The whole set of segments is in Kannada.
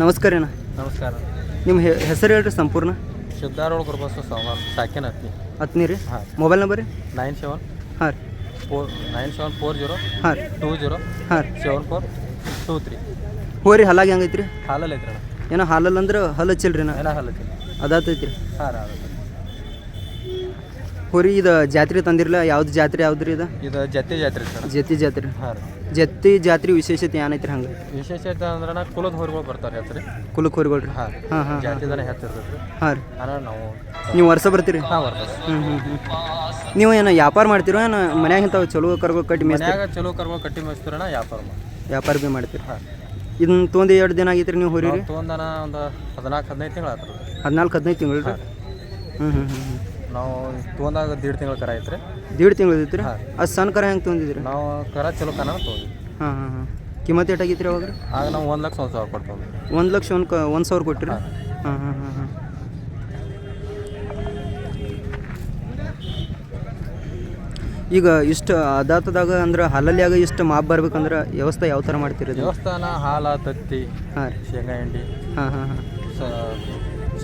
ನಮಸ್ಕಾರ ಅಣ್ಣ. ನಮಸ್ಕಾರ. ನಿಮ್ಮ ಹೆಸರು ಹೇಳ್ರಿ ಸಂಪೂರ್ಣ. ಸಿದ್ಧಾರೂಢ ಗುರುಬಸ ಸಾಮಾನ್ ಸಾಕಿನ ಹತ್ನಿ ಹತ್ನಿ ರೀ. ಹಾಂ. ಮೊಬೈಲ್ ನಂಬರ್ ರೀ? ನೈನ್ ಸೆವೆನ್ ಹಾಂ ರೀ. Four nine seven four zero ಹಾಂ ರೀ. ಟೂ ಜೀರೋ ಹಾಂ ರೀ. ಸೆವೆನ್ ಫೋರ್ ಟೂ ತ್ರೀ ಹೋರಿ ಹಲ್ಲಾಗಿ ಹೆಂಗೈತಿ ರೀ ಹಾಲಲ್ಲಿ ಐತ್ರಿ ಅಣ್ಣ. ಏನೋ ಹಾಲಲ್ಲಿ ಅಂದ್ರೆ ಹಲ್ ಹಚ್ಚಿಲ್ರಿ ನಾ ಏನೋ ಹಲ್ ಹಚ್ಚಿಲ್ಲ ಅದಾತೈತಿ ರೀ ಹಾಂ ರೀ ಹೋರಿ ಇದು ಜಾತ್ರೆ ತಂದಿರಲ್ಲ? ಯಾವ್ದು ಜಾತ್ರೆ ಯಾವ್ದು ರೀ ಇದು? ಇದು ಜತಿ ಜಾತ್ರೆ ಸರ್. ಜತಿ ಜಾತ್ರೆ. ಹಾಂ ರೀ. ಜತ್ತಿ ಜಾತ್ರೆ ವಿಶೇಷತೆ ಏನೈತ್ರಿ ಹಂಗೆ? ವಿಶೇಷತೆ ಅಂದ್ರೆ ನಾ ಕುಲದ ಹೊರಗಳು ಬರ್ತಾರೆ ಹೆತ್ರಿ ಕುಲಕ್ ಹೋರಿಗಳು ರೀ. ಹಾಂ ಹಾಂ ಹಾಂ. ಜಾತಿದಾನೆ ಹಾಂ ರೀ. ನಾವು ನೀವು ವರ್ಷ ಬರ್ತೀರಿ? ಹಾಂ ಬರ್ತದೆ ಹ್ಞೂ ಹ್ಞೂ ಹ್ಞೂ ನೀವು ಏನು ವ್ಯಾಪಾರ ಮಾಡ್ತೀರೋ ಏನು ಮನ್ಯಾಗ ಇಂಥವು ಚಲೋ ಕರ್ಗಳು ಕಟ್ಟಿ ಮೇಸ್ತೀರಿ? ಮನ್ಯಾಗ ಚಲೋ ಕರ್ಗಳು ಕಟ್ಟಿ ಮೇಯಿಸ್ತೀರಣ ವ್ಯಾಪಾರ ಮಾಡಿ ವ್ಯಾಪಾರ ಭೀ ಮಾಡ್ತೀರಿ. ಹಾಂ. ಇದನ್ನ ತೊಗೊಂಡು ಎರಡು ದಿನ ಆಗೈತ್ರಿ ನೀವು ಹೋರಿ ರೀ? ಒಂದು ಹದಿನಾಲ್ಕು ಹದಿನೈದು ತಿಂಗಳು ಆತ್ರಿ ಹದಿನಾಲ್ಕು ಹದಿನೈದು ತಿಂಗಳು ರೀ? ಹ್ಞೂ ಹ್ಞೂ ಹ್ಞೂ ನಾವು ತೊಗೊಂಡಾಗ ದೀಡ್ ತಿಂಗಳು ಕರ ಐತ್ರಿ. ದೀಡ್ ತಿಂಗಳು ಐತಿ ರೀ. ಅದು ಸಣ್ಣ ಕರ ಹೆಂಗೆ ತೊಗೊಂಡಿದ್ರಿ ನಾವು ಕರ ಚಲೋ ಕನ ತೊಗೊಂಡ್ವಿ ಹಾಂ ಹಾಂ ಹಾಂ. ಕಿಮ್ಮತ್ತು ಆಗಿತ್ತು ರೀ ಅವಾಗ? ಆಗ ನಾವು ಒಂದು ಲಕ್ಷ ಒಂದು ಸಾವಿರ ಕೊಡ್ತೀವಿ. ಒಂದು ಲಕ್ಷ ಒಂದು ಕ ಒಂದು ಸಾವಿರ ಕೊಟ್ಟಿರಿ ಹಾಂ. ಹಾಂ ಹಾಂ ಹಾಂ ಈಗ ಇಷ್ಟು ಅದಾತದಾಗ ಅಂದ್ರೆ ಹಾಲಲ್ಯಾಗ ಇಷ್ಟು ಮಾಪ್ ಬರ್ಬೇಕಂದ್ರೆ ವ್ಯವಸ್ಥೆ ಯಾವ ಥರ ಮಾಡ್ತೀರಿ ವ್ಯವಸ್ಥಾನ ದೇವಸ್ಥಾನ ಹಾಲ ತತ್ತಿ ಹಾಂ ಶೇಂಗಾ ಹಿಂಡಿ ಹಾಂ ಹಾಂ ಹಾಂ.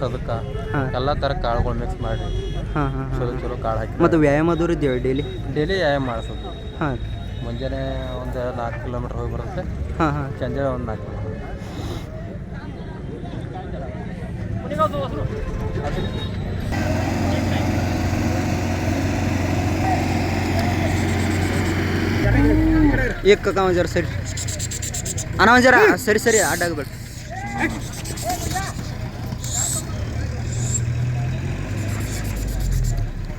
ಸ ಅದಕ್ಕೆ ಹಾಂ. ಎಲ್ಲ ಥರ ಕಾಳುಗಳು ಮಿಕ್ಸ್ ಮಾಡಿ ಹಾಂ ಹಾಂ ಚಲೋ ಚಲೋ ಕಾಳು ಹಾಕಿ ಮತ್ತು ವ್ಯಾಯಾಮ ಅದು ರೀ ಡೈಲಿ? ಡೈಲಿ ವ್ಯಾಯಾಮ ಮಾಡಿಸೋದು. ಹಾಂ. ಮುಂಜಾನೆ ಒಂದು ನಾಲ್ಕು ಕಿಲೋಮೀಟ್ರ್ ಹೋಗಿ ಬರುತ್ತೆ. ಹಾಂ ಹಾಂ. ಸಂಜೆ ಒಂದು ನಾಲ್ಕು ಕಿಲೋಮೀಟ್ರ್. ಏಕ್ ಕಕ್ಕ ಒಂದ್ ಜರ ಸರಿ. ಅಣ್ಣ ಸರಿ ಸರಿ ಆಗ್ಬೇಡಿ